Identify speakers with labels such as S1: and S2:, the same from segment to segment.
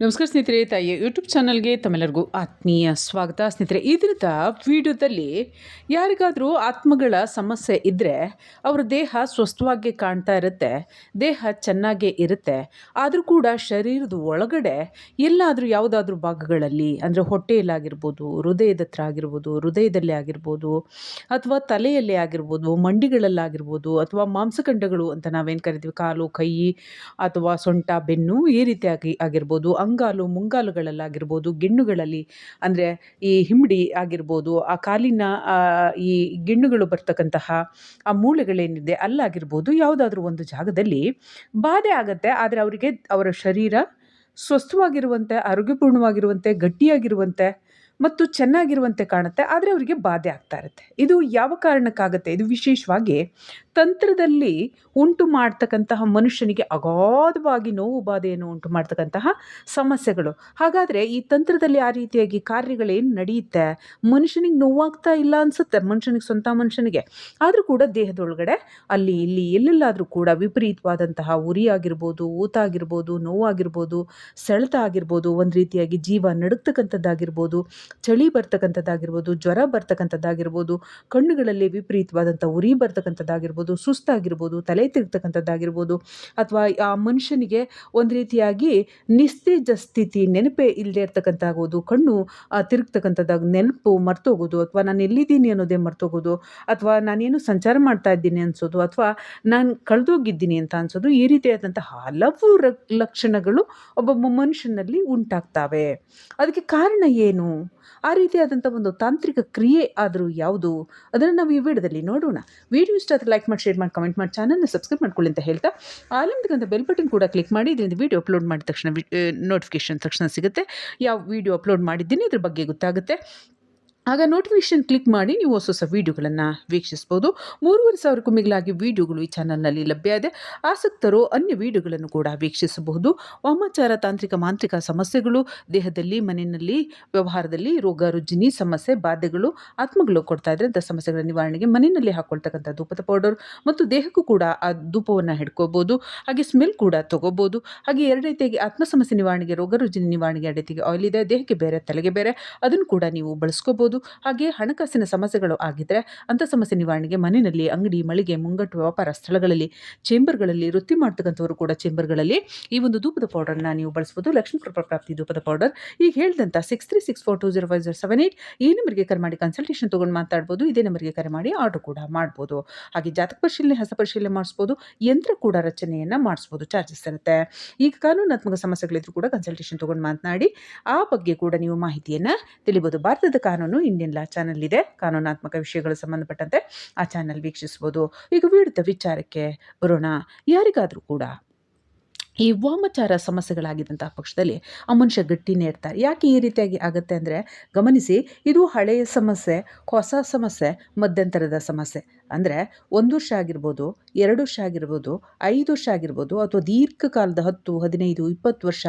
S1: ನಮಸ್ಕಾರ ಸ್ನೇಹಿತರೆ, ತಾಯಿಯ ಯೂಟ್ಯೂಬ್ ಚಾನಲ್ಗೆ ತಮ್ಮೆಲ್ಲರಿಗೂ ಆತ್ಮೀಯ ಸ್ವಾಗತ. ಸ್ನೇಹಿತರೆ, ಈ ದಿನದ ವಿಡಿಯೋದಲ್ಲಿ ಯಾರಿಗಾದರೂ ಆತ್ಮಗಳ ಸಮಸ್ಯೆ ಇದ್ದರೆ ಅವರ ದೇಹ ಸ್ವಸ್ಥವಾಗಿ ಕಾಣ್ತಾ ಇರುತ್ತೆ, ದೇಹ ಚೆನ್ನಾಗೇ ಇರುತ್ತೆ, ಆದರೂ ಕೂಡ ಶರೀರದ ಒಳಗಡೆ ಎಲ್ಲಾದರೂ ಯಾವುದಾದ್ರೂ ಭಾಗಗಳಲ್ಲಿ, ಅಂದರೆ ಹೊಟ್ಟೆಯಲ್ಲಾಗಿರ್ಬೋದು, ಹೃದಯದ ಹತ್ರ ಆಗಿರ್ಬೋದು, ಹೃದಯದಲ್ಲಿ ಆಗಿರ್ಬೋದು, ಅಥವಾ ತಲೆಯಲ್ಲಿ ಆಗಿರ್ಬೋದು, ಮಂಡಿಗಳಲ್ಲಾಗಿರ್ಬೋದು, ಅಥವಾ ಮಾಂಸಖಂಡಗಳು ಅಂತ ನಾವೇನು ಕರಿತೀವಿ, ಕಾಲು, ಕೈ, ಅಥವಾ ಸೊಂಟ, ಬೆನ್ನು ಈ ರೀತಿಯಾಗಿ ಆಗಿರ್ಬೋದು ಅಂಗಾಲು ಮುಂಗಾಲುಗಳಲ್ಲಾಗಿರ್ಬೋದು, ಗಿಣ್ಣುಗಳಲ್ಲಿ ಅಂದರೆ ಈ ಹಿಂಬಡಿ ಆಗಿರ್ಬೋದು, ಆ ಕಾಲಿನ ಈ ಗಿಣ್ಣುಗಳು ಬರ್ತಕ್ಕಂತಹ ಆ ಮೂಳೆಗಳೇನಿದೆ ಅಲ್ಲಾಗಿರ್ಬೋದು, ಯಾವುದಾದ್ರೂ ಒಂದು ಜಾಗದಲ್ಲಿ ಬಾಧೆ ಆಗುತ್ತೆ. ಆದರೆ ಅವರಿಗೆ ಅವರ ಶರೀರ ಸ್ವಸ್ಥವಾಗಿರುವಂತೆ, ಆರೋಗ್ಯಪೂರ್ಣವಾಗಿರುವಂತೆ, ಗಟ್ಟಿಯಾಗಿರುವಂತೆ ಮತ್ತು ಚೆನ್ನಾಗಿರುವಂತೆ ಕಾಣುತ್ತೆ. ಆದರೆ ಅವರಿಗೆ ಬಾಧೆ ಆಗ್ತಾ ಇರುತ್ತೆ. ಇದು ಯಾವ ಕಾರಣಕ್ಕಾಗುತ್ತೆ? ಇದು ವಿಶೇಷವಾಗಿ ತಂತ್ರದಲ್ಲಿ ಉಂಟು ಮಾಡ್ತಕ್ಕಂತಹ ಮನುಷ್ಯನಿಗೆ ಅಗಾಧವಾಗಿ ನೋವು ಬಾಧೆಯನ್ನು ಉಂಟು ಮಾಡ್ತಕ್ಕಂತಹ ಸಮಸ್ಯೆಗಳು. ಹಾಗಾದರೆ ಈ ತಂತ್ರದಲ್ಲಿ ಆ ರೀತಿಯಾಗಿ ಕಾರ್ಯಗಳೇನು ನಡೆಯುತ್ತೆ ಮನುಷ್ಯನಿಗೆ ನೋವಾಗ್ತಾ ಇಲ್ಲ ಅನಿಸುತ್ತೆ, ಮನುಷ್ಯನಿಗೆ ಸ್ವಂತ ಮನುಷ್ಯನಿಗೆ. ಆದರೂ ಕೂಡ ದೇಹದೊಳಗಡೆ ಅಲ್ಲಿ ಇಲ್ಲಿ ಎಲ್ಲೆಲ್ಲಾದರೂ ಕೂಡ ವಿಪರೀತವಾದಂತಹ ಉರಿ ಆಗಿರ್ಬೋದು ಊತ ಆಗಿರ್ಬೋದು ನೋವಾಗಿರ್ಬೋದು ಸೆಳೆತ ಆಗಿರ್ಬೋದು ಒಂದು ರೀತಿಯಾಗಿ ಜೀವ ನಡುಕ್ತಕ್ಕಂಥದ್ದಾಗಿರ್ಬೋದು ಚಳಿ ಬರ್ತಕ್ಕಂಥದ್ದಾಗಿರ್ಬೋದು, ಜ್ವರ ಬರ್ತಕ್ಕಂಥದ್ದಾಗಿರ್ಬೋದು, ಕಣ್ಣುಗಳಲ್ಲಿ ವಿಪರೀತವಾದಂಥ ಉರಿ ಬರ್ತಕ್ಕಂಥದ್ದಾಗಿರ್ಬೋದು ಸುಸ್ತಾಗಿರ್ಬೋದು, ತಲೆ ತಿರುಗ್ತಕ್ಕಂಥದ್ದಾಗಿರ್ಬೋದು ಅಥವಾ ಆ ಮನುಷ್ಯನಿಗೆ ಒಂದು ರೀತಿಯಾಗಿ ನಿಸ್ತೇಜ ಸ್ಥಿತಿ ನೆನಪೇ ಇಲ್ಲದೆ ಇರ್ತಕ್ಕಂಥಾಗೋದು ಕಣ್ಣು ತಿರುಗ್ತಕ್ಕಂಥದ್ದಾಗ ನೆನಪು ಮರ್ತೋಗೋದು, ಅಥವಾ ನಾನು ಎಲ್ಲಿದ್ದೀನಿ ಅನ್ನೋದೇ ಮರ್ತೋಗೋದು, ಅಥವಾ ನಾನೇನು ಸಂಚಾರ ಮಾಡ್ತಾ ಇದ್ದೀನಿ ಅನ್ಸೋದು, ಅಥವಾ ನಾನು ಕಳೆದೋಗಿದ್ದೀನಿ ಅಂತ ಅನ್ಸೋದು, ಈ ರೀತಿಯಾದಂಥ ಹಲವು ಲಕ್ಷಣಗಳು ಒಬ್ಬ ಮನುಷ್ಯನಲ್ಲಿ ಉಂಟಾಗ್ತವೆ. ಅದಕ್ಕೆ ಕಾರಣ ಏನು? ಆ ರೀತಿಯಾದಂಥ ಒಂದು ತಾಂತ್ರಿಕ ಕ್ರಿಯೆ ಆದರೂ ಯಾವುದು? ಅದನ್ನು ನಾವು ಈ ವಿಡಿಯೋದಲ್ಲಿ ನೋಡೋಣ. ವಿಡಿಯೋ ಇಷ್ಟ ಲೈಕ್ ಮಾಡಿ. ಶೇರ್ ಮಾಡಿ ಕಮೆಂಟ್ ಮಾಡಿ ಚಾನಲ್ನ ಸಬ್ಸ್ಕ್ರೈಬ್ ಮಾಡ್ಕೊಳ್ಳಿ ಅಂತ ಹೇಳ್ತಾ ಆಲಂಬಿಕಂತ ಬೆಲ್ ಬಟನ್ ಕೂಡ ಕ್ಲಿಕ್ ಮಾಡಿ, ಇದರಿಂದ ವಿಡಿಯೋ ಅಪ್ಲೋಡ್ ಮಾಡಿದ ತಕ್ಷಣ ನೋಟಿಫಿಕೇಶನ್ ತಕ್ಷಣ ಸಿಗುತ್ತೆ. ಯಾವ ವೀಡಿಯೋ ಅಪ್ಲೋಡ್ ಮಾಡಿದ್ದೀನಿ, ಇದ್ರ ಬಗ್ಗೆ ಗೊತ್ತಾಗುತ್ತೆ. ಆಗ ನೋಟಿಫಿಕೇಶನ್ ಕ್ಲಿಕ್ ಮಾಡಿ ನೀವು ಹೊಸ ಹೊಸ ವೀಡಿಯೋಗಳನ್ನು ವೀಕ್ಷಿಸ್ಬೋದು. ಮೂರುವರೆ ಸಾವಿರಕ್ಕೂ ಮಿಗಿಲಾಗಿ ವೀಡಿಯೋಗಳು ಈ ಚಾನಲ್ನಲ್ಲಿ ಲಭ್ಯ ಇದೆ. ಆಸಕ್ತರು ಅನ್ಯ ವೀಡಿಯೋಗಳನ್ನು ಕೂಡ ವೀಕ್ಷಿಸಬಹುದು. ವಾಮಾಚಾರ, ತಾಂತ್ರಿಕ, ಮಾಂತ್ರಿಕ ಸಮಸ್ಯೆಗಳು, ದೇಹದಲ್ಲಿ, ಮನೆಯಲ್ಲಿ, ವ್ಯವಹಾರದಲ್ಲಿ ರೋಗ, ರುಜಿನಿ, ಸಮಸ್ಯೆ, ಬಾಧೆಗಳು, ಆತ್ಮಗಳು ಕೊಡ್ತಾ ಇದ್ರೆ ಅಂಥ ಸಮಸ್ಯೆಗಳ ನಿವಾರಣೆಗೆ ಮನೆಯಲ್ಲಿ ಹಾಕೊಳ್ತಕ್ಕಂಥ ಧೂಪದ ಪೌಡರ್ ಮತ್ತು ದೇಹಕ್ಕೂ ಕೂಡ ಆ ಧೂಪವನ್ನು ಹಿಡ್ಕೋಬೋದು ಹಾಗೆ ಸ್ಮೆಲ್ ಕೂಡ ತಗೋಬೋದು. ಹಾಗೆ ಎರಡು ರೀತಿಯಾಗಿ ಆತ್ಮ ಸಮಸ್ಯೆ ನಿವಾರಣೆಗೆ, ರೋಗ, ರುಜಿನಿ ನಿವಾರಣೆಗೆ ಎರಡೈತಿಗೆ ಆಯಿಲ್ ಇದೆ. ದೇಹಕ್ಕೆ ಬೇರೆ, ತಲೆಗೆ ಬೇರೆ, ಅದನ್ನು ಕೂಡ ನೀವು ಬಳಸ್ಕೋಬೋದು. ಹಾಗೆ ಹಣಕಾಸಿನ ಸಮಸ್ಯೆಗಳು ಆಗಿದ್ದರೆ ಅಂಥ ಸಮಸ್ಯೆ ನಿವಾರಣೆಗೆ ಮನೆಯಲ್ಲಿ ಅಂಗಡಿ, ಮಳಿಗೆ, ಮುಂಗಟ್ಟು, ವ್ಯಾಪಾರ ಸ್ಥಳಗಳಲ್ಲಿ ಚೇಂಬರ್ಗಳಲ್ಲಿ ವೃತ್ತಿ ಮಾಡ್ತಕ್ಕಂಥವರು ಕೂಡ ಚೇಂಬರ್ಗಳಲ್ಲಿ ಈ ಒಂದು ಧೂಪದ ಪೌಡರ್ನ ನೀವು ಬಳಸ್ಬೋದು. ಲಕ್ಷ್ಮೀ ಕೃಪಾ ಪ್ರಾಪ್ತಿ ಧೂಪದ ಪೌಡರ್ ಈಗ ಹೇಳಿದಂಥ six three six four two zero five zero seven eight ಈ ನಂಬರ್ಗೆ ಕರೆ ಮಾಡಿ ಕನ್ಸಲ್ಟೇಷನ್ ತೊಗೊಂಡು ಮಾತಾಡ್ಬೋದು. ಇದೇ ನಂಬರ್ಗೆ ಕರೆ ಮಾಡಿ ಆರ್ಡರ್ ಕೂಡ ಮಾಡ್ಬೋದು. ಹಾಗೆ ಜಾತಕ ಪರಿಶೀಲನೆ ಹಸ ಪರಿಶೀಲನೆ ಮಾಡಿಸ್ಬೋದು. ಯಂತ್ರ ಕೂಡ ರಚನೆಯನ್ನು ಮಾಡಿಸ್ಬೋದು. ಚಾರ್ಜಸ್ ಇರುತ್ತೆ. ಈಗ ಕಾನೂನಾತ್ಮಕ ಸಮಸ್ಯೆಗಳಿದ್ರು ಕೂಡ ಕನ್ಸಲ್ಟೇಷನ್ ತೊಗೊಂಡು ಮಾತನಾಡಿ ಆ ಬಗ್ಗೆ ಕೂಡ ನೀವು ಮಾಹಿತಿಯನ್ನು ತಿಳಿಬೋದು. ಭಾರತದ ಕಾನೂನು ಇಂಡಿಯನ್ ಲಾ ಚಾನಲ್ ಇದೆ. ಕಾನೂನಾತ್ಮಕ ವಿಷಯಗಳು ಸಂಬಂಧಪಟ್ಟಂತೆ ಆ ಚಾನಲ್ ವೀಕ್ಷಿಸ್ಬೋದು. ಈಗ ವಿಡಿದ ವಿಚಾರಕ್ಕೆ ಬರೋಣ. ಯಾರಿಗಾದರೂ ಕೂಡ ಈ ವಾಮಚಾರ ಸಮಸ್ಯೆಗಳಾಗಿದ್ದಂತಹ ಪಕ್ಷದಲ್ಲಿ ಆ ಮನುಷ್ಯ ಗಟ್ಟಿನೇ ಇರ್ತಾರೆ ಯಾಕೆ ಈ ರೀತಿಯಾಗಿ ಆಗುತ್ತೆ ಅಂದರೆ ಗಮನಿಸಿ, ಇದು ಹಳೆಯ ಸಮಸ್ಯೆ, ಹೊಸ ಸಮಸ್ಯೆ, ಮಧ್ಯಂತರದ ಸಮಸ್ಯೆ. ಅಂದರೆ ಒಂದು ವರ್ಷ ಆಗಿರ್ಬೋದು, ಎರಡು ವರ್ಷ ಆಗಿರ್ಬೋದು, ಐದು ವರ್ಷ ಆಗಿರ್ಬೋದು ಅಥವಾ ದೀರ್ಘಕಾಲದ ಹತ್ತು, ಹದಿನೈದು, ಇಪ್ಪತ್ತು ವರ್ಷ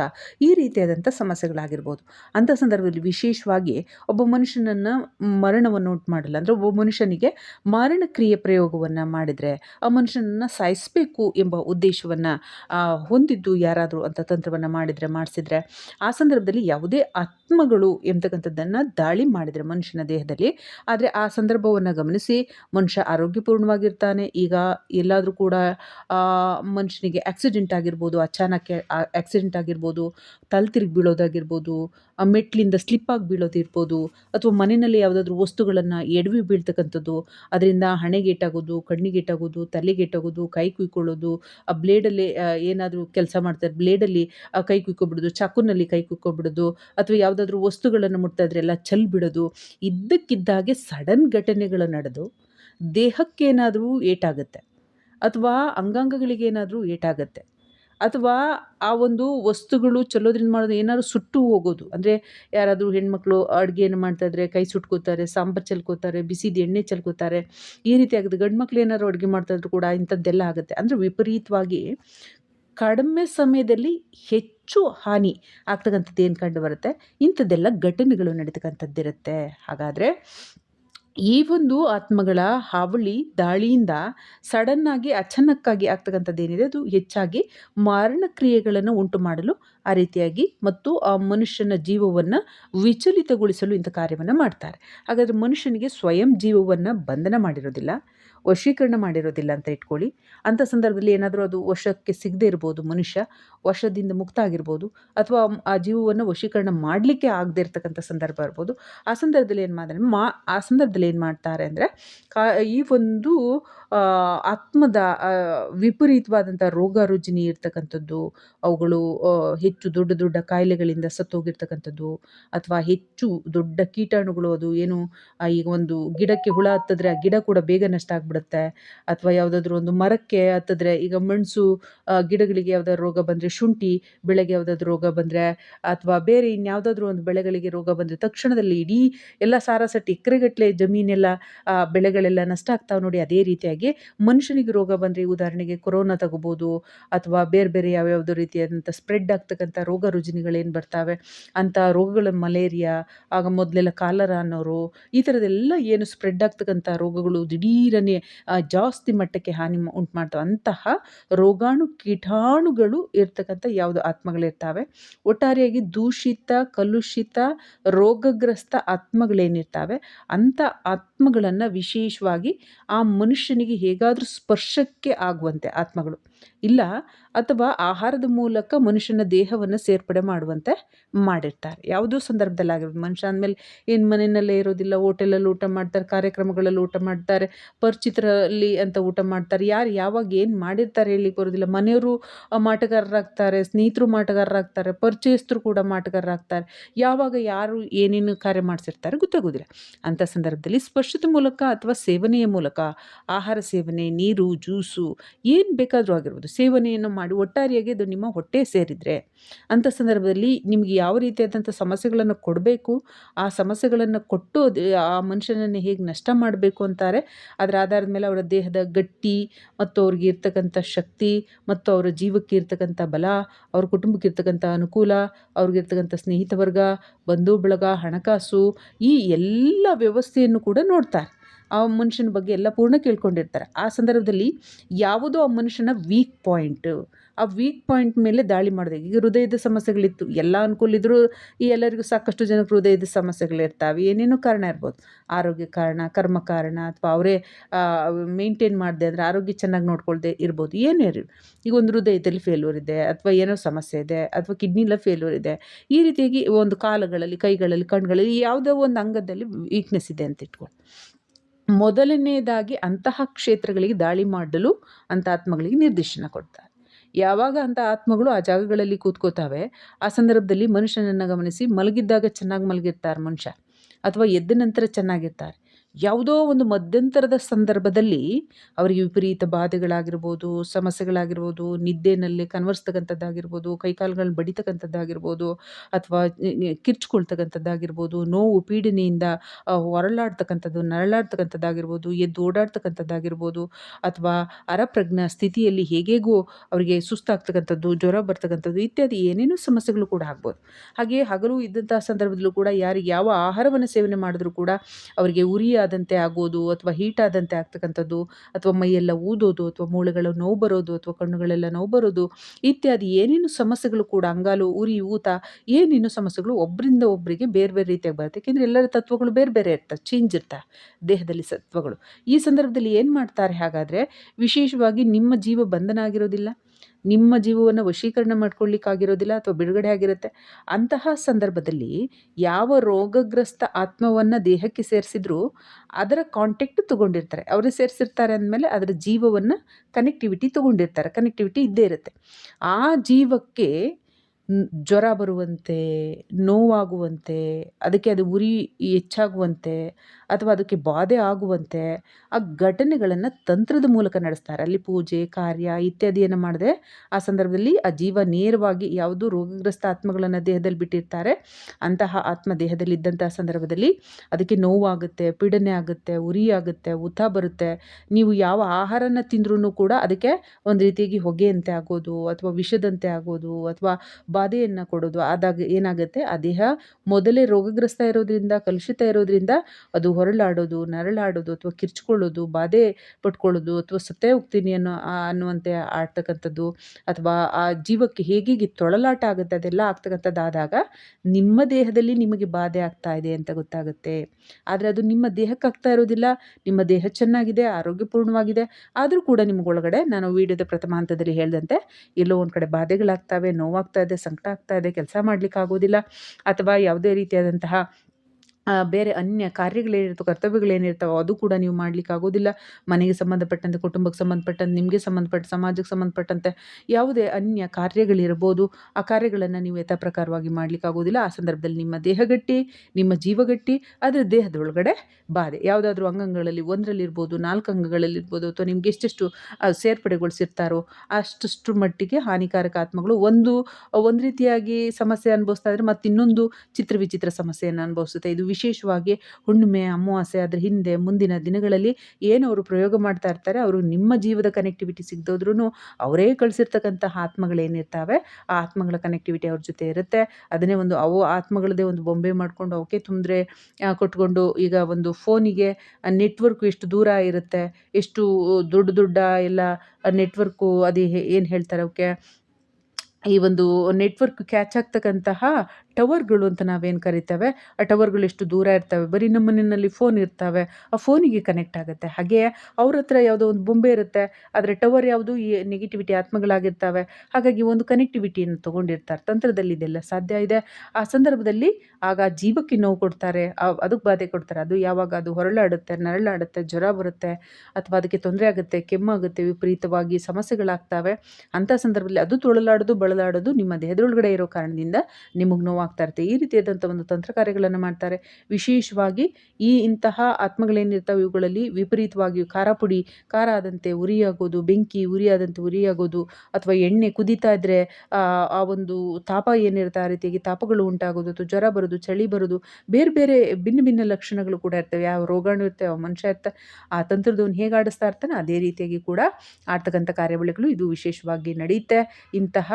S1: ಈ ರೀತಿಯಾದಂಥ ಸಮಸ್ಯೆಗಳಾಗಿರ್ಬೋದು. ಅಂಥ ಸಂದರ್ಭದಲ್ಲಿ ವಿಶೇಷವಾಗಿ ಒಬ್ಬ ಮನುಷ್ಯನನ್ನು ಮರಣವನ್ನು ಉಂಟು ಮಾಡಲ್ಲ. ಅಂದರೆ ಒಬ್ಬ ಮನುಷ್ಯನಿಗೆ ಮರಣಕ್ರಿಯೆ ಪ್ರಯೋಗವನ್ನು ಮಾಡಿದರೆ ಆ ಮನುಷ್ಯನನ್ನು ಸಾಯಿಸಬೇಕು ಎಂಬ ಉದ್ದೇಶವನ್ನು ಹೊಂದಿದ್ದು ಯಾರಾದರೂ ಅಂಥ ತಂತ್ರವನ್ನು ಮಾಡಿದರೆ, ಮಾಡಿಸಿದರೆ, ಆ ಸಂದರ್ಭದಲ್ಲಿ ಯಾವುದೇ ಆತ್ಮಗಳು ಎಂಬತಕ್ಕಂಥದ್ದನ್ನು ದಾಳಿ ಮಾಡಿದರೆ ಮನುಷ್ಯನ ದೇಹದಲ್ಲಿ. ಆದರೆ ಆ ಸಂದರ್ಭವನ್ನು ಗಮನಿಸಿ ಮನುಷ್ಯ ಆರೋಗ್ಯಪೂರ್ಣವಾಗಿರ್ತಾನೆ, ಈಗ ಎಲ್ಲಾದರೂ ಕೂಡ ಮನುಷ್ಯನಿಗೆ ಆಕ್ಸಿಡೆಂಟ್ ಆಗಿರ್ಬೋದು, ಅಚಾನಕ್ ಆಕ್ಸಿಡೆಂಟ್ ಆಗಿರ್ಬೋದು, ತಲೆ ತಿರುಗಿ ಬೀಳೋದಾಗಿರ್ಬೋದು ಮೆಟ್ಲಿಂದ ಸ್ಲಿಪ್ ಆಗಿ ಬೀಳೋದಿರ್ಬೋದು, ಅಥವಾ ಮನೆಯಲ್ಲಿ ಯಾವುದಾದ್ರೂ ವಸ್ತುಗಳನ್ನು ಎಡವಿ ಬೀಳ್ತಕ್ಕಂಥದ್ದು, ಅದರಿಂದ ಹಣೆಗೇಟಾಗೋದು ಕಣ್ಣಿಗೇಟಾಗೋದು ತಲೆಗೇಟಾಗೋದು ಕೈ ಕುಯ್ಕೊಳ್ಳೋದು, ಆ ಬ್ಲೇಡಲ್ಲಿ ಏನಾದರೂ ಕೆಲಸ ಮಾಡ್ತಾರೆ, ಬ್ಲೇಡಲ್ಲಿ ಕೈ ಕುಯ್ಕೊಬಿಡೋದು ಚಾಕುನಲ್ಲಿ ಕೈ ಕುಯ್ಕೊಬಿಡೋದು, ಅಥವಾ ಯಾವುದಾದ್ರೂ ವಸ್ತುಗಳನ್ನು ಮುಟ್ತಾ ಇದ್ರೆ ಎಲ್ಲ ಚೆಲ್ ಬಿಡೋದು, ಇದ್ದಕ್ಕಿದ್ದಾಗೆ ಸಡನ್ ಘಟನೆಗಳು ನಡೆದು ದೇಹಕ್ಕೇನಾದರೂ ಏಟಾಗುತ್ತೆ ಅಥವಾ ಅಂಗಾಂಗಗಳಿಗೇನಾದರೂ ಏಟಾಗುತ್ತೆ ಅಥವಾ ಆ ಒಂದು ವಸ್ತುಗಳು ಚಲೋದ್ರಿಂದ ಮಾಡೋದು ಏನಾದ್ರು ಸುಟ್ಟು ಹೋಗೋದು. ಅಂದರೆ ಯಾರಾದರೂ ಹೆಣ್ಮಕ್ಳು ಅಡುಗೆಯನ್ನು ಮಾಡ್ತಾಯಿದ್ರೆ ಕೈ ಸುಟ್ಕೋತಾರೆ, ಸಾಂಬಾರು ಚೆಲ್ಕೋತಾರೆ, ಬಿಸಿದ ಎಣ್ಣೆ ಚೆಲ್ಕೋತಾರೆ, ಈ ರೀತಿ ಆಗುತ್ತೆ. ಗಂಡು ಮಕ್ಳು ಏನಾದ್ರು ಅಡುಗೆ ಮಾಡ್ತಾಯಿದ್ರು ಕೂಡ ಇಂಥದ್ದೆಲ್ಲ ಆಗುತ್ತೆ. ಅಂದರೆ ವಿಪರೀತವಾಗಿ ಕಡಿಮೆ ಸಮಯದಲ್ಲಿ ಹೆಚ್ಚು ಹಾನಿ ಆಗ್ತಕ್ಕಂಥದ್ದು ಏನು ಕಂಡು ಬರುತ್ತೆ? ಇಂಥದ್ದೆಲ್ಲ ಘಟನೆಗಳು ನಡೀತಕ್ಕಂಥದ್ದಿರುತ್ತೆ. ಹಾಗಾದರೆ ಈ ಒಂದು ಆತ್ಮಗಳ ಹಾವಳಿ ದಾಳಿಯಿಂದ ಸಡನ್ನಾಗಿ ಅಚಾನಕ್ಕಾಗಿ ಆಗ್ತಕ್ಕಂಥದ್ದೇನಿದೆ, ಅದು ಹೆಚ್ಚಾಗಿ ಮಾರಣಕ್ರಿಯೆಗಳನ್ನು ಉಂಟು ಮಾಡಲು ಆ ರೀತಿಯಾಗಿ ಮತ್ತು ಆ ಮನುಷ್ಯನ ಜೀವವನ್ನು ವಿಚಲಿತಗೊಳಿಸಲು ಇಂಥ ಕಾರ್ಯವನ್ನು ಮಾಡ್ತಾರೆ. ಹಾಗಾದರೆ ಮನುಷ್ಯನಿಗೆ ಸ್ವಯಂ ಜೀವವನ್ನು ಬಂಧನ ಮಾಡಿರೋದಿಲ್ಲ. ವಶೀಕರಣ ಮಾಡಿರೋದಿಲ್ಲ ಅಂತ ಇಟ್ಕೊಳ್ಳಿ. ಅಂಥ ಸಂದರ್ಭದಲ್ಲಿ ಏನಾದರೂ ಅದು ವಶಕ್ಕೆ ಸಿಗದೇ ಇರ್ಬೋದು ಮನುಷ್ಯ, ವಶದಿಂದ ಮುಕ್ತ ಆಗಿರ್ಬೋದು ಅಥವಾ ಆ ಜೀವವನ್ನು ವಶೀಕರಣ ಮಾಡಲಿಕ್ಕೆ ಆಗದೇ ಇರ್ತಕ್ಕಂಥ ಸಂದರ್ಭ ಇರ್ಬೋದು. ಆ ಸಂದರ್ಭದಲ್ಲಿ ಏನು ಮಾಡಿದ್ರೆ ಮಾ, ಆ ಸಂದರ್ಭದಲ್ಲಿ ಏನು ಮಾಡ್ತಾರೆ ಅಂದರೆ ಈ ಒಂದು ಆತ್ಮದ ವಿಪರೀತವಾದಂಥ ರೋಗ ರುಜಿನಿ ಇರ್ತಕ್ಕಂಥದ್ದು, ಅವುಗಳು ಹೆಚ್ಚು ದೊಡ್ಡ ದೊಡ್ಡ ಕಾಯಿಲೆಗಳಿಂದ ಸತ್ತೋಗಿರ್ತಕ್ಕಂಥದ್ದು ಅಥವಾ ಹೆಚ್ಚು ದೊಡ್ಡ ಕೀಟಾಣುಗಳು, ಅದು ಏನು ಈಗ ಒಂದು ಗಿಡಕ್ಕೆ ಹುಳ ಹತ್ತಿದ್ರೆ ಆ ಗಿಡ ಕೂಡ ಬೇಗ ನಷ್ಟ ಆಗಿಬಿಡುತ್ತೆ. ಅಥವಾ ಯಾವುದಾದ್ರೂ ಒಂದು ಮರಕ್ಕೆ ಹತ್ತಿದ್ರೆ ಈಗ ಮೆಣಸು ಗಿಡಗಳಿಗೆ ಯಾವುದಾದ್ರು ರೋಗ ಬಂದರೆ ಶುಂಠಿ, ಬೆಳೆಗೆ ಯಾವುದಾದ್ರೂ ರೋಗ ಬಂದರೆ ಅಥವಾ ಬೇರೆ ಇನ್ಯಾವುದಾದ್ರೂ ಒಂದು ಬೆಳೆಗಳಿಗೆ ರೋಗ ಬಂದರೆ ತಕ್ಷಣದಲ್ಲಿ ಇಡೀ ಎಲ್ಲ ಸಾರಸಟ್ಟಿ ಎಕರೆಗಟ್ಟಲೆ ಜಮೀನೆಲ್ಲ ಬೆಳೆಗಳೆಲ್ಲ ನಷ್ಟ ಆಗ್ತಾವೆ ನೋಡಿ ಅದೇ ರೀತಿಯಾಗಿ ಮನುಷ್ಯನಿಗೆ ರೋಗ ಬಂದರೆ ಉದಾಹರಣೆಗೆ ಕೊರೋನಾ ತಗೋಬೋದು ಅಥವಾ ಬೇರೆ ಬೇರೆ ಯಾವ್ಯಾವುದೋ ರೀತಿಯಾದಂಥ ಸ್ಪ್ರೆಡ್ ಆಗ್ತಕ್ಕಂಥ ರೋಗ ರುಜಿನಗಳೇನು ಬರ್ತಾವೆ, ಅಂಥ ರೋಗಗಳ ಮಲೇರಿಯಾ, ಆಗ ಮೊದಲೆಲ್ಲ ಕಾಲರ ಅನ್ನೋರು ಈ ಥರದ್ದೆಲ್ಲ ಏನು ಸ್ಪ್ರೆಡ್ ಆಗ್ತಕ್ಕಂಥ ರೋಗಗಳು ದಿಢೀರನೆ ಜಾಸ್ತಿ ಮಟ್ಟಕ್ಕೆ ಹಾನಿ ಉಂಟು ಮಾಡ್ತಾವೆ ಅಂತಹ ರೋಗಾಣು ಕೀಟಾಣುಗಳು ಇರ್ತಕ್ಕಂಥ ಯಾವುದು ಆತ್ಮಗಳಿರ್ತಾವೆ. ಒಟ್ಟಾರೆಯಾಗಿ ದೂಷಿತ, ಕಲುಷಿತ, ರೋಗಗ್ರಸ್ತ ಆತ್ಮಗಳೇನಿರ್ತಾವೆ, ಅಂಥ ಆತ್ಮಗಳನ್ನು ವಿಶೇಷವಾಗಿ ಆ ಮನುಷ್ಯನಿಗೆ ಹೇಗಾದರೂ ಸ್ಪರ್ಶಕ್ಕೆ ಆಗುವಂತೆ ಆತ್ಮಗಳು. ಇಲ್ಲ ಅಥವಾ ಆಹಾರದ ಮೂಲಕ ಮನುಷ್ಯನ ದೇಹವನ್ನು ಸೇರ್ಪಡೆ ಮಾಡುವಂತೆ ಮಾಡಿರ್ತಾರೆ. ಯಾವುದೋ ಸಂದರ್ಭದಲ್ಲಾಗಿರ್ಬೋದು ಮನುಷ್ಯ ಅಂದಮೇಲೆ ಏನು ಮನೆಯಲ್ಲೇ ಇರೋದಿಲ್ಲ, ಹೋಟೆಲಲ್ಲಿ ಊಟ ಮಾಡ್ತಾರೆ, ಕಾರ್ಯಕ್ರಮಗಳಲ್ಲಿ ಊಟ ಮಾಡ್ತಾರೆ, ಪರಿಚಿತರಲ್ಲಿ ಅಂತ ಊಟ ಮಾಡ್ತಾರೆ, ಯಾರು ಯಾವಾಗ ಏನು ಮಾಡಿರ್ತಾರೆ ಹೇಳಿ ಬರೋದಿಲ್ಲ. ಮನೆಯವರು ಮಾಟಗಾರರಾಗ್ತಾರೆ, ಸ್ನೇಹಿತರು ಮಾಟಗಾರರಾಗ್ತಾರೆ, ಪರಿಚಯಸ್ಥರು ಕೂಡ ಮಾಟಗಾರರಾಗ್ತಾರೆ. ಯಾವಾಗ ಯಾರು ಏನೇನು ಕಾರ್ಯ ಮಾಡಿಸಿರ್ತಾರೆ ಗೊತ್ತಾಗೋದಿಲ್ಲ. ಅಂಥ ಸಂದರ್ಭದಲ್ಲಿ ಸ್ಪರ್ಶದ ಮೂಲಕ ಅಥವಾ ಸೇವನೆಯ ಮೂಲಕ, ಆಹಾರ ಸೇವನೆ, ನೀರು, ಜ್ಯೂಸು, ಏನು ಬೇಕಾದರೂ ಆಗಿರ್ಬೋದು, ಸೇವನೆಯನ್ನು ಮಾಡಿ ಒಟ್ಟಾರೆಯಾಗಿ ಅದು ನಿಮ್ಮ ಹೊಟ್ಟೆ ಸೇರಿದರೆ ಅಂಥ ಸಂದರ್ಭದಲ್ಲಿ ನಿಮಗೆ ಯಾವ ರೀತಿಯಾದಂಥ ಸಮಸ್ಯೆಗಳನ್ನು ಕೊಡಬೇಕು, ಆ ಸಮಸ್ಯೆಗಳನ್ನು ಕೊಟ್ಟು ಆ ಮನುಷ್ಯನನ್ನು ಹೇಗೆ ನಷ್ಟ ಮಾಡಬೇಕು ಅಂತಾರೆ, ಅದರ ಆಧಾರದ ಮೇಲೆ ಅವರ ದೇಹದ ಗಟ್ಟಿ ಮತ್ತು ಅವ್ರಿಗೆ ಇರ್ತಕ್ಕಂಥ ಶಕ್ತಿ ಮತ್ತು ಅವರ ಜೀವಕ್ಕೆ ಇರ್ತಕ್ಕಂಥ ಬಲ, ಅವ್ರ ಕುಟುಂಬಕ್ಕೆ ಇರ್ತಕ್ಕಂಥ ಅನುಕೂಲ ಅವ್ರಿಗಿರ್ತಕ್ಕಂಥ ಸ್ನೇಹಿತ ವರ್ಗ, ಬಂಧು ಬಳಗ, ಹಣಕಾಸು ಈ ಎಲ್ಲ ವ್ಯವಸ್ಥೆಯನ್ನು ಕೂಡ ನೋಡ್ತಾರೆ. ಆ ಮನುಷ್ಯನ ಬಗ್ಗೆ ಎಲ್ಲ ಪೂರ್ಣ ಕೇಳ್ಕೊಂಡಿರ್ತಾರೆ. ಆ ಸಂದರ್ಭದಲ್ಲಿ ಯಾವುದೋ ಆ ಮನುಷ್ಯನ ವೀಕ್ ಪಾಯಿಂಟು ಆ ವೀಕ್ ಪಾಯಿಂಟ್ ಮೇಲೆ ದಾಳಿ ಮಾಡಿದೆ. ಈಗ ಹೃದಯದ ಸಮಸ್ಯೆಗಳಿತ್ತು. ಎಲ್ಲ ಅನುಕೂಲ ಇದ್ದರೂ ಈ ಎಲ್ಲರಿಗೂ ಸಾಕಷ್ಟು ಜನಕ್ಕೆ ಹೃದಯದ ಸಮಸ್ಯೆಗಳಿರ್ತಾವೆ ಏನೇನೋ ಕಾರಣ ಇರ್ಬೋದು. ಆರೋಗ್ಯ ಕಾರಣ, ಕರ್ಮ ಕಾರಣ ಅಥವಾ ಅವರೇ ಮೇಂಟೈನ್ ಮಾಡಿದೆ ಅಂದರೆ ಆರೋಗ್ಯ ಚೆನ್ನಾಗಿ ನೋಡ್ಕೊಳ್ದೆ ಇರ್ಬೋದು. ಏನೇ ಇರಲಿ. ಈಗ ಒಂದು ಹೃದಯದಲ್ಲಿ ಫೇಲ್ಯೂರ್ ಇದೆ ಅಥವಾ ಏನೋ ಸಮಸ್ಯೆ ಇದೆ ಅಥವಾ ಕಿಡ್ನಿಲ ಫೇಲ್ಯೂರ್ ಇದೆ. ಈ ರೀತಿಯಾಗಿ ಒಂದು ಕಾಲುಗಳಲ್ಲಿ, ಕೈಗಳಲ್ಲಿ, ಕಣ್ಗಳಲ್ಲಿ ಯಾವುದೋ ಒಂದು ಅಂಗದಲ್ಲಿ ವೀಕ್ನೆಸ್ ಇದೆ ಅಂತ ಇಟ್ಕೊಂಡು. ಮೊದಲನೆಯದಾಗಿ ಅಂತಹ ಕ್ಷೇತ್ರಗಳಿಗೆ ದಾಳಿ ಮಾಡಲು ಅಂಥ ಆತ್ಮಗಳಿಗೆ ನಿರ್ದೇಶನ ಕೊಡ್ತಾರೆ. ಯಾವಾಗ ಅಂಥ ಆತ್ಮಗಳು ಆ ಜಾಗಗಳಲ್ಲಿ ಕೂತ್ಕೋತಾವೆ, ಆ ಸಂದರ್ಭದಲ್ಲಿ ಮನುಷ್ಯನನ್ನು ಗಮನಿಸಿ ಮಲಗಿದ್ದಾಗ ಚೆನ್ನಾಗಿ ಮಲಗಿರ್ತಾರೆ ಮನುಷ್ಯ, ಅಥವಾ ಎದ್ದ ನಂತರ ಚೆನ್ನಾಗಿರ್ತಾರೆ. ಯಾವುದೋ ಒಂದು ಮಧ್ಯಂತರದ ಸಂದರ್ಭದಲ್ಲಿ ಅವರಿಗೆ ವಿಪರೀತ ಬಾಧೆಗಳಾಗಿರ್ಬೋದು, ಸಮಸ್ಯೆಗಳಾಗಿರ್ಬೋದು, ನಿದ್ದೆನಲ್ಲಿ ಕನ್ವರ್ಸ್ತಕ್ಕಂಥದ್ದಾಗಿರ್ಬೋದು ಕೈಕಾಲುಗಳನ್ನ ಬಡಿತಕ್ಕಂಥದ್ದಾಗಿರ್ಬೋದು ಅಥವಾ ಕಿರ್ಚ್ಕೊಳ್ತಕ್ಕಂಥದ್ದಾಗಿರ್ಬೋದು, ನೋವು, ಪೀಡನೆಯಿಂದ ಹೊರಳಾಡ್ತಕ್ಕಂಥದ್ದು ನರಳಾಡ್ತಕ್ಕಂಥದ್ದಾಗಿರ್ಬೋದು, ಎದ್ದು ಓಡಾಡ್ತಕ್ಕಂಥದ್ದಾಗಿರ್ಬೋದು ಅಥವಾ ಅರಪ್ರಜ್ಞ ಸ್ಥಿತಿಯಲ್ಲಿ ಹೇಗೇಗೋ ಅವರಿಗೆ ಸುಸ್ತಾಗ್ತಕ್ಕಂಥದ್ದು, ಜ್ವರ ಬರ್ತಕ್ಕಂಥದ್ದು ಇತ್ಯಾದಿ ಏನೇನೋ ಸಮಸ್ಯೆಗಳು ಕೂಡ ಆಗ್ಬೋದು. ಹಾಗೆಯೇ ಹಗಲು ಇದ್ದಂತಹ ಸಂದರ್ಭದಲ್ಲೂ ಕೂಡ ಯಾರಿಗೆ ಯಾವ ಆಹಾರವನ್ನು ಸೇವನೆ ಮಾಡಿದ್ರೂ ಕೂಡ ಅವರಿಗೆ ಉರಿಯ ಆದಂತೆ ಆಗೋದು ಅಥವಾ ಹೀಟ್ ಆದಂತೆ ಆಗ್ತಕ್ಕಂಥದ್ದು ಅಥವಾ ಮೈಯೆಲ್ಲ ಊದೋದು ಅಥವಾ ಮೂಳೆಗಳು ನೋವು ಬರೋದು ಅಥವಾ ಕಣ್ಣುಗಳೆಲ್ಲ ನೋವು ಬರೋದು ಇತ್ಯಾದಿ ಏನೇನು ಸಮಸ್ಯೆಗಳು ಕೂಡ ಅಂಗಾಲು ಉರಿ, ಊತ ಏನೇನು ಸಮಸ್ಯೆಗಳು ಒಬ್ಬರಿಂದ ಒಬ್ಬರಿಗೆ ಬೇರೆ ಬೇರೆ ರೀತಿಯಾಗಿ ಬರುತ್ತೆ. ಯಾಕೆಂದರೆ ಎಲ್ಲರ ತತ್ವಗಳು ಬೇರೆ ಬೇರೆ ಇರ್ತವೆ ಚೇಂಜ್ ಇರ್ತವೆ ದೇಹದಲ್ಲಿ ಸತ್ವಗಳು. ಈ ಸಂದರ್ಭದಲ್ಲಿ ಏನು ಮಾಡ್ತಾರೆ ಹಾಗಾದರೆ ವಿಶೇಷವಾಗಿ ನಿಮ್ಮ ಜೀವ ಬಂಧನ ಆಗಿರೋದಿಲ್ಲ? ನಿಮ್ಮ ಜೀವವನ್ನು ವಶೀಕರಣ ಮಾಡ್ಕೊಳ್ಳಿಕ್ಕಾಗಿರೋದಿಲ್ಲ ಅಥವಾ ಬಿಡುಗಡೆ ಆಗಿರುತ್ತೆ? ಅಂತಹ ಸಂದರ್ಭದಲ್ಲಿ ಯಾವ ರೋಗಗ್ರಸ್ತ ಆತ್ಮವನ್ನು ದೇಹಕ್ಕೆ ಸೇರಿಸಿದ್ರು ಅದರ ಕಾಂಟ್ಯಾಕ್ಟ್ ತೊಗೊಂಡಿರ್ತಾರೆ. ಅವರು ಸೇರಿಸಿರ್ತಾರೆ ಅಂದಮೇಲೆ ಅದರ ಜೀವವನ್ನು ಕನೆಕ್ಟಿವಿಟಿ ತೊಗೊಂಡಿರ್ತಾರೆ. ಕನೆಕ್ಟಿವಿಟಿ ಇದ್ದೇ ಇರುತ್ತೆ. ಆ ಜೀವಕ್ಕೆ ಜ್ವರ ಬರುವಂತೆ, ನೋವಾಗುವಂತೆ, ಅದಕ್ಕೆ ಅದು ಉರಿ ಹೆಚ್ಚಾಗುವಂತೆ, ಅಥವಾ ಅದಕ್ಕೆ ಬಾಧೆ ಆಗುವಂತೆ, ಆ ಘಟನೆಗಳನ್ನು ತಂತ್ರದ ಮೂಲಕ ನಡೆಸ್ತಾರೆ. ಅಲ್ಲಿ ಪೂಜೆ, ಕಾರ್ಯ ಇತ್ಯಾದಿಯನ್ನು ಮಾಡದೆ, ಆ ಸಂದರ್ಭದಲ್ಲಿ ಆ ಜೀವ ನೇರವಾಗಿ ಯಾವುದೋ ರೋಗಗ್ರಸ್ತ ಆತ್ಮಗಳನ್ನು ದೇಹದಲ್ಲಿ ಬಿಟ್ಟಿರ್ತಾರೆ. ಅಂತಹ ಆತ್ಮ ದೇಹದಲ್ಲಿದ್ದಂತಹ ಸಂದರ್ಭದಲ್ಲಿ ಅದಕ್ಕೆ ನೋವಾಗುತ್ತೆ, ಪೀಡನೆ ಆಗುತ್ತೆ, ಉರಿ ಆಗುತ್ತೆ ಊತ ಬರುತ್ತೆ. ನೀವು ಯಾವ ಆಹಾರನ ತಿಂದ್ರೂ ಕೂಡ ಅದಕ್ಕೆ ಒಂದು ರೀತಿಯಾಗಿ ಹೊಗೆಯಂತೆ ಆಗೋದು, ಅಥವಾ ವಿಷದಂತೆ ಆಗೋದು, ಅಥವಾ ಬಾಧೆಯನ್ನು ಕೊಡೋದು. ಆದಾಗ ಏನಾಗುತ್ತೆ? ಆ ದೇಹ ಮೊದಲೇ ರೋಗಗ್ರಸ್ತ ಇರೋದ್ರಿಂದ, ಕಲುಷಿತ ಇರೋದ್ರಿಂದ ಅದು ಹೊರಳಾಡೋದು, ನರಳಾಡೋದು ಅಥವಾ ಕಿರ್ಚ್ಕೊಳ್ಳೋದು, ಬಾಧೆ ಪಟ್ಕೊಳ್ಳೋದು ಅಥವಾ ಸತ್ತೇ ಹೋಗ್ತೀನಿ ಅನ್ನೋ ಅನ್ನುವಂತೆ ಆಡ್ತಕ್ಕಂಥದ್ದು ಅಥವಾ ಆ ಜೀವಕ್ಕೆ ಹೇಗೆ ತೊಳಲಾಟ ಆಗುತ್ತೆ ಅದೆಲ್ಲ ಆಗ್ತಕ್ಕಂಥದ್ದಾದಾಗ ನಿಮ್ಮ ದೇಹದಲ್ಲಿ ನಿಮಗೆ ಬಾಧೆ ಆಗ್ತಾ ಇದೆ ಅಂತ ಗೊತ್ತಾಗುತ್ತೆ. ಆದರೆ ಅದು ನಿಮ್ಮ ದೇಹಕ್ಕೆ ಆಗ್ತಾ ಇರೋದಿಲ್ಲ, ನಿಮ್ಮ ದೇಹ ಚೆನ್ನಾಗಿದೆ, ಆರೋಗ್ಯಪೂರ್ಣವಾಗಿದೆ, ಆದರೂ ಕೂಡ ನಿಮಗೊಳಗಡೆ ನಾನು ವಿಡಿಯೋದ ಪ್ರಥಮ ಹಂತದಲ್ಲಿ ಹೇಳಿದಂತೆ ಎಲ್ಲೋ ಒಂದು ಕಡೆ ಬಾಧೆಗಳಾಗ್ತವೆ, ನೋವಾಗ್ತಾ ಇದೆ ಸಂಕಟ ಆಗ್ತಾ ಇದೆ ಕೆಲಸ ಮಾಡ್ಲಿಕ್ಕೆ ಆಗೋದಿಲ್ಲ ಅಥವಾ ಯಾವುದೇ ರೀತಿಯಾದಂತಹ ಬೇರೆ ಅನ್ಯ ಕಾರ್ಯಗಳೇನಿರ್ತವೆ, ಕರ್ತವ್ಯಗಳೇನಿರ್ತಾವೋ, ಅದು ಕೂಡ ನೀವು ಮಾಡ್ಲಿಕ್ಕೆ ಆಗೋದಿಲ್ಲ ಮನೆಗೆ ಸಂಬಂಧಪಟ್ಟಂತೆ, ಕುಟುಂಬಕ್ಕೆ ಸಂಬಂಧಪಟ್ಟಂತೆ, ನಿಮಗೆ ಸಂಬಂಧಪಟ್ಟ ಸಮಾಜಕ್ಕೆ ಸಂಬಂಧಪಟ್ಟಂತೆ ಯಾವುದೇ ಅನ್ಯ ಕಾರ್ಯಗಳಿರ್ಬೋದು ಆ ಕಾರ್ಯಗಳನ್ನು ನೀವು ಯಥಾ ಪ್ರಕಾರವಾಗಿ ಮಾಡ್ಲಿಕ್ಕೆ ಆಗೋದಿಲ್ಲ ಆ ಸಂದರ್ಭದಲ್ಲಿ ನಿಮ್ಮ ದೇಹಗಟ್ಟಿ ನಿಮ್ಮ ಜೀವಗಟ್ಟಿ ಅದರ ದೇಹದೊಳಗಡೆ ಬಾಧೆ. ಯಾವುದಾದ್ರೂ ಅಂಗಗಳಲ್ಲಿ ಒಂದರಲ್ಲಿರ್ಬೋದು, ನಾಲ್ಕು ಅಂಗಗಳಲ್ಲಿರ್ಬೋದು, ಅಥವಾ ನಿಮ್ಗೆ ಎಷ್ಟೆಷ್ಟು ಸೇರ್ಪಡೆಗೊಳಿಸಿರ್ತಾರೋ ಅಷ್ಟಷ್ಟು ಮಟ್ಟಿಗೆ ಹಾನಿಕಾರಕ ಆತ್ಮಗಳು ಒಂದು ಒಂದು ರೀತಿಯಾಗಿ ಸಮಸ್ಯೆ ಅನುಭವಿಸ್ತಾ ಇದ್ರೆ ಮತ್ತಿನ್ನೊಂದು ಚಿತ್ರ ವಿಚಿತ್ರ ಸಮಸ್ಯೆಯನ್ನು ಅನುಭವಿಸುತ್ತೆ. ಇದು ವಿಶೇಷವಾಗಿ ಹುಣ್ಣಿಮೆ, ಅಮಾವಾಸ್ಯೆ ಅದರ ಹಿಂದೆ, ಮುಂದಿನ ದಿನಗಳಲ್ಲಿ ಏನು ಅವರು ಪ್ರಯೋಗ ಮಾಡ್ತಾ ಇರ್ತಾರೆ. ಅವರು ನಿಮ್ಮ ಜೀವದ ಕನೆಕ್ಟಿವಿಟಿ ಸಿಗದೋದ್ರೂ ಅವರೇ ಕಳಿಸಿರ್ತಕ್ಕಂತಹ ಆತ್ಮಗಳೇನಿರ್ತಾವೆ ಆ ಆತ್ಮಗಳ ಕನೆಕ್ಟಿವಿಟಿ ಅವ್ರ ಜೊತೆ ಇರುತ್ತೆ. ಅದನ್ನೇ ಒಂದು ಅವು ಆತ್ಮಗಳದೇ ಒಂದು ಬೊಂಬೆ ಮಾಡಿಕೊಂಡು ಅವಕ್ಕೆ ತೊಂದರೆ ಕೊಟ್ಕೊಂಡು ಈಗ ಒಂದು ಫೋನಿಗೆ ನೆಟ್ವರ್ಕ್ ಎಷ್ಟು ದೂರ ಇರುತ್ತೆ, ಎಷ್ಟು ದೊಡ್ಡ ದೊಡ್ಡ ಎಲ್ಲ ನೆಟ್ವರ್ಕು ಅದು ಏನು ಹೇಳ್ತಾರೆ ಅವಕ್ಕೆ, ಈ ಒಂದು ನೆಟ್ವರ್ಕ್ ಕ್ಯಾಚ್ ಆಗ್ತಕ್ಕಂತಹ ಟವರ್ಗಳು ಅಂತ ನಾವೇನು ಕರಿತೇವೆ? ಆ ಟವರ್ಗಳು ಎಷ್ಟು ದೂರ ಇರ್ತವೆ, ಬರೀ ನಮ್ಮ ಮನೆಯಲ್ಲಿ ಫೋನ್ ಇರ್ತವೆ, ಆ ಫೋನಿಗೆ ಕನೆಕ್ಟ್ ಆಗುತ್ತೆ. ಹಾಗೆ ಅವ್ರ ಹತ್ರ ಯಾವುದೋ ಒಂದು ಬೊಂಬೆ ಇರುತ್ತೆ, ಆದರೆ ಟವರ್ ಯಾವುದು ಈ ನೆಗೆಟಿವಿಟಿ ಆತ್ಮಗಳಾಗಿರ್ತವೆ. ಹಾಗಾಗಿ ಒಂದು ಕನೆಕ್ಟಿವಿಟಿಯನ್ನು ತೊಗೊಂಡಿರ್ತಾರೆ. ತಂತ್ರದಲ್ಲಿ ಇದೆಲ್ಲ ಸಾಧ್ಯ ಇದೆ. ಆ ಸಂದರ್ಭದಲ್ಲಿ ಆಗ ಜೀವಕ್ಕೆ ನೋವು ಕೊಡ್ತಾರೆ ಅದಕ್ಕೆ ಬಾಧೆ ಕೊಡ್ತಾರೆ. ಅದು ಯಾವಾಗ ಅದು ಹೊರಳಾಡುತ್ತೆ, ನರಳಾಡುತ್ತೆ, ಜ್ವರ ಬರುತ್ತೆ, ಅಥವಾ ಅದಕ್ಕೆ ತೊಂದರೆ ಆಗುತ್ತೆ ಕೆಮ್ಮಾಗುತ್ತೆ ವಿಪರೀತವಾಗಿ ಸಮಸ್ಯೆಗಳಾಗ್ತವೆ, ಅಂಥ ಸಂದರ್ಭದಲ್ಲಿ ಅದು ತೊಳಲಾಡೋದು, ಬಳಲಾಡೋದು ನಿಮ್ಮ ದೇಹದೊಳಗಡೆ ಇರೋ ಕಾರಣದಿಂದ ನಿಮಗೆ ನೋವಾಗ್ತಾ ಇರುತ್ತೆ. ಈ ರೀತಿಯಾದಂಥ ಒಂದು ತಂತ್ರ ಕಾರ್ಯಗಳನ್ನು ಮಾಡ್ತಾರೆ. ವಿಶೇಷವಾಗಿ ಈ ಇಂತಹ ಆತ್ಮಗಳೇನಿರ್ತಾವೆ ಇವುಗಳಲ್ಲಿ ವಿಪರೀತವಾಗಿ ಖಾರ ಪುಡಿ ಖಾರ ಆದಂತೆ ಉರಿಯಾಗೋದು, ಬೆಂಕಿ ಉರಿಯಾದಂತೆ ಉರಿಯಾಗೋದು ಅಥವಾ ಎಣ್ಣೆ ಕುದೀತಾ ಇದ್ದರೆ ಆ ಒಂದು ತಾಪ ಏನಿರುತ್ತೆ ಆ ರೀತಿಯಾಗಿ ತಾಪಗಳು ಉಂಟಾಗೋದು ಅಥವಾ ಜ್ವರ ಬರೋದು, ಚಳಿ ಬರೋದು, ಬೇರೆ ಬೇರೆ ಭಿನ್ನ ಭಿನ್ನ ಲಕ್ಷಣಗಳು ಕೂಡ ಇರ್ತವೆ. ಯಾವ ರೋಗಾಣು ಇರ್ತವೆ, ಯಾವ ಮನುಷ್ಯ ಇರ್ತಾರೆ ಆ ತಂತ್ರದವನು ಹೇಗೆ ಆಡಿಸ್ತಾ ಇರ್ತಾನೆ ಅದೇ ರೀತಿಯಾಗಿ ಕೂಡ ಆಡ್ತಕ್ಕಂಥ ಕಾರ್ಯಾವಳಿಗಳು ಇದು ವಿಶೇಷವಾಗಿ ನಡೆಯುತ್ತೆ. ಇಂತಹ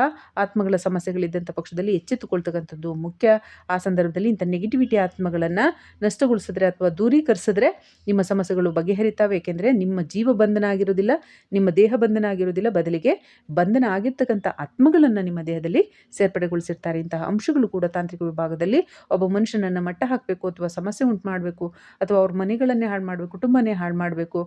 S1: ಆತ್ಮಗಳ ಸಮಸ್ಯೆಗಳಿದ್ದಂಥ ಪಕ್ಷದಲ್ಲಿ ಎಚ್ಚೆತ್ತುಕೊಳ್ತಕ್ಕಂಥದ್ದು ಮುಖ್ಯ ಆ ಸಂದರ್ಭದಲ್ಲಿ ಇಂಥ ನೆಗೆಟಿವಿಟಿ ಆತ್ಮಗಳನ್ನು ನಷ್ಟಗೊಳಿಸಿದ್ರೆ ಅಥವಾ ದೂರೀಕರಿಸಿದ್ರೆ ನಿಮ್ಮ ಸಮಸ್ಯೆಗಳು ಬಗೆಹರಿತಾವೆ. ಏಕೆಂದರೆ ನಿಮ್ಮ ಜೀವ ಬಂಧನ ಆಗಿರೋದಿಲ್ಲ ನಿಮ್ಮ ದೇಹ ಬಂಧನ ಆಗಿರೋದಿಲ್ಲ ಬದಲಿಗೆ ಬಂಧನ ಆಗಿರ್ತಕ್ಕಂಥ ಆತ್ಮಗಳನ್ನು ನಿಮ್ಮ ದೇಹದಲ್ಲಿ ಸೇರ್ಪಡೆಗೊಳಿಸಿರ್ತಾರೆ. ಇಂತಹ ಅಂಶಗಳು ಕೂಡ ತಾಂತ್ರಿಕ ವಿಭಾಗದಲ್ಲಿ ಒಬ್ಬ ಮನುಷ್ಯನನ್ನು ಮಟ್ಟ ಹಾಕಬೇಕು, ಅಥವಾ ಸಮಸ್ಯೆ ಉಂಟು ಮಾಡಬೇಕು, ಅಥವಾ ಅವ್ರ ಮನೆಗಳನ್ನೇ ಹಾಳು ಮಾಡಬೇಕು, ಕುಟುಂಬನೇ ಹಾಳು ಮಾಡಬೇಕು.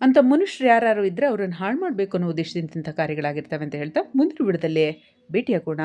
S1: ಅಂತ ಮನುಷ್ಯರು ಯಾರು ಇದ್ದರೆ ಅವರನ್ನು ಹಾಳು ಮಾಡಬೇಕು ಅನ್ನೋ ಉದ್ದೇಶದಿಂದ ಇಂಥ ಕಾರ್ಯಗಳಾಗಿರ್ತವೆ ಅಂತ ಹೇಳ್ತಾ ಮುಂದಿನ ಬಿಡದಲ್ಲೇ ಭೇಟಿಯಾಗೋಣ.